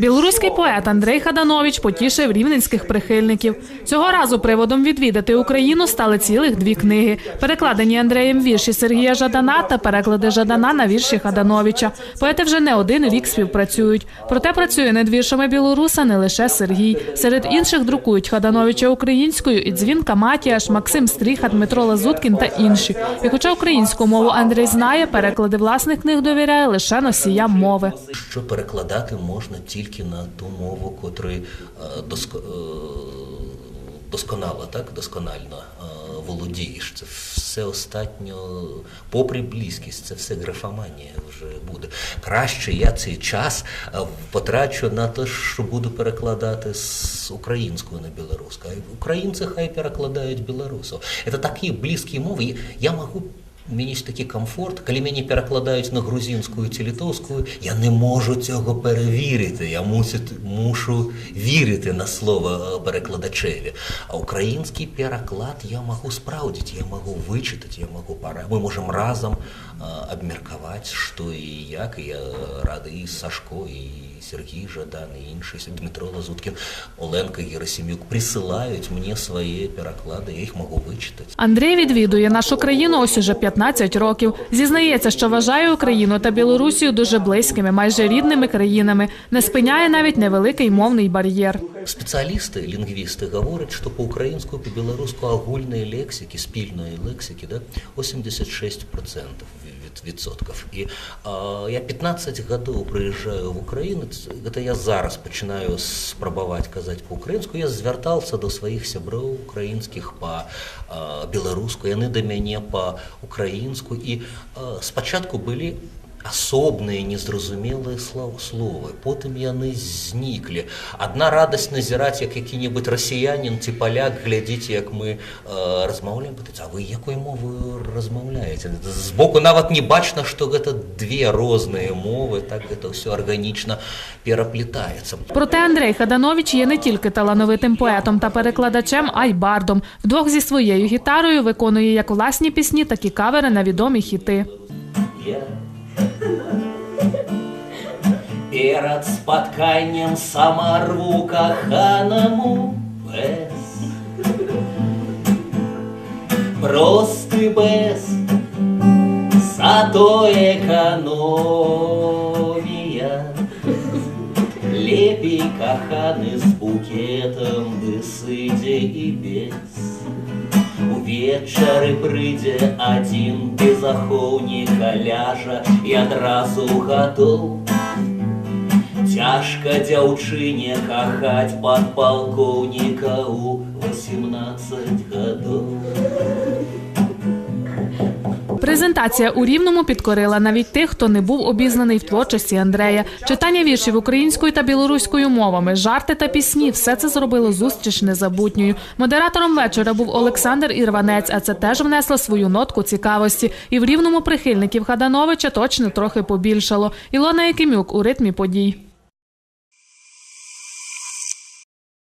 Білоруський поет Андрей Хаданович потішив рівненських прихильників. Цього разу приводом відвідати Україну стали цілих дві книги. Перекладені Андреєм вірші Сергія Жадана та переклади Жадана на вірші Хадановича. Поети вже не один рік співпрацюють. Проте працює над віршами білоруса не лише Сергій. Серед інших друкують Хадановича українською і Дзвінка Матіаш, Максим Стріха, Дмитро Лазуткін та інші. І хоча українську мову Андрій знає, переклади власних книг довіряє лише носіям мови. що перекладати можна тільки на ту мову, котрий е, е, досконало, так, досконально е, володієш. Це все остатньо, попри близькість, це все графоманія вже буде. Краще я цей час потрачу на те, що буду перекладати з української на білоруську. А українці хай перекладають білорусів. Це такі близькі мови. Я можу у мене є такий комфорт, коли мені перекладають на грузинську чи литовську, я не можу цього перевірити. Я мусить, мушу вірити на слово перекладачеві. А український переклад я можу справдити, я можу вичитати, я можу пора. Ми можемо разом обміркувати, що і як. І я радий Сашко, і Сергій Жадан, і інший, Дмитро Лазуткін, Оленка Герасимюк присилають мені свої переклади, я їх можу вичитати. Андрій відвідує нашу країну ось уже 15 років. Зізнається, що вважає Україну та Білорусію дуже близькими, майже рідними країнами. Не спиняє навіть невеликий мовний бар'єр. Спеціалісти, лінгвісти говорять, що по українську, по білоруську огульної лексики, спільної лексики, да, 86% від, відсотків. І а, я 15 років приїжджаю в Україну, це- я зараз починаю спробувати казати по-українську, я звертався до своїх сябров українських по білоруську, вони до мене по-українську. І а, спочатку були Асобныя незразумелыя слов словы потым яны зніклі адна радасць назіраць як які-небудзь расіянин ці паляк глядзіць як мы э, размаўляем пытацца, а вы якой мовы размаўляеце збоку нават не бачна што гэта две розныя мовы так гэта ўсё арганічна пераплетаецца Проте Андрей Хаданович є не тільки талановитим поетом та перекладачем, а й бардом. Вдвох зі своєю гітарою виконує як власні пісні, так і кавери на відомі хіти. Я Перад спатканнем самарву каханаму без Просты без Зато экономия Лепей каханы з букетом ды сыдзе і без Увечары прыйдзе адзін безахоўнік ляжа і адразу гатоў. Цяжка дзяўчыне кахаць падпалкоўніка ў 18 гадоў. Презентація у Рівному підкорила навіть тих, хто не був обізнаний в творчості Андрея. Читання віршів українською та білоруською мовами, жарти та пісні все це зробило зустріч незабутньою. Модератором вечора був Олександр Ірванець, а це теж внесло свою нотку цікавості. І в Рівному прихильників Хадановича точно трохи побільшало. Ілона Якимюк у ритмі подій.